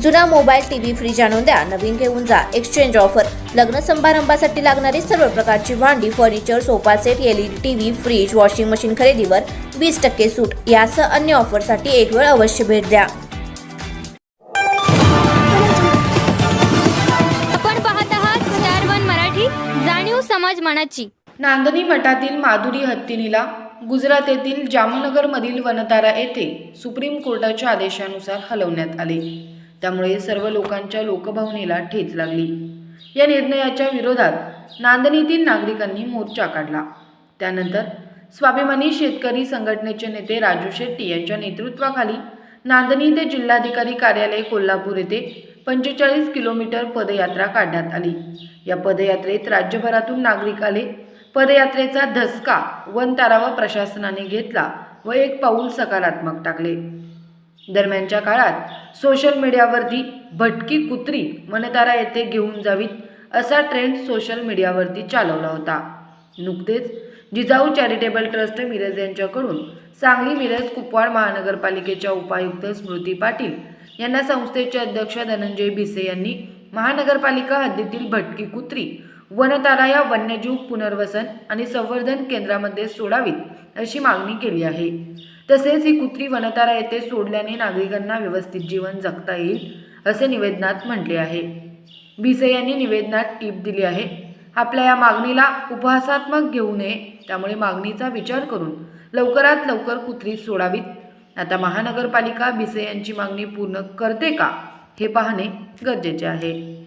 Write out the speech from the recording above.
जुना mobile TV fridge आणून द्या. नवीन घेऊन जा. एक्सचेंज ऑफर लग्न समारंभासाठी लागणारी सर्व प्रकारची भांडी furniture sofa set LED TV fridge washing machine खरेदीवर वीस टक्के सूट. यासह अन्य ऑफरसाठी एक वेळ अवश्य भेट द्या. आपण पाहत आहात स्टार वन मराठी जाणीव समाज मनाची. नांदणी मठातील माधुरी हत्तीनीला गुजरात येथील जामनगरमधील वनतारा येथे सुप्रीम कोर्टाच्या आदेशानुसार हलवण्यात आले. त्यामुळे सर्व लोकांच्या लोकभावनेला ठेच लागली. या निर्णयाच्या विरोधात नांदणीतील नागरिकांनी मोर्चा काढला. त्यानंतर स्वाभिमानी शेतकरी संघटनेचे नेते राजू शेट्टी यांच्या नेतृत्वाखाली नांदणी ते जिल्हाधिकारी कार्यालय कोल्हापूर येथे पंचेचाळीस किलोमीटर पदयात्रा काढण्यात आली. या पदयात्रेत राज्यभरातून नागरिक आले. पदयात्रेचा धसका वनतारा व प्रशासनाने घेतला व एक पाऊल सकारात्मक टाकले. दरम्यानच्या काळात सोशल मीडियावरती भटकी कुत्री मनतारा येथे घेऊन जावीत असा ट्रेंड सोशल मीडियावरती चालवला होता. नुकतेच जिजाऊ चॅरिटेबल ट्रस्ट मिरज यांच्याकडून सांगली मिरज कुपवाड महानगरपालिकेच्या उपायुक्त स्मृती पाटील यांना संस्थेचे अध्यक्ष धनंजय भिसे यांनी महानगरपालिका हद्दीतील भटकी कुत्री वनतारा या वन्यजीव पुनर्वसन आणि संवर्धन केंद्रामध्ये सोडावीत अशी मागणी केली आहे. तसेच ही कुत्री वनतारा येथे सोडल्याने नागरिकांना व्यवस्थित जीवन जगता येईल असे निवेदनात म्हटले आहे. भिसे यांनी निवेदनात टीप दिली आहे आपल्या या मागणीला उपहासात्मक घेऊ नये त्यामुळे मागणीचा विचार करून लवकरात लवकर कुत्री सोडावीत. आता महानगरपालिका भिसे यांची मागणी पूर्ण करते का हे पाहणे गरजेचे आहे.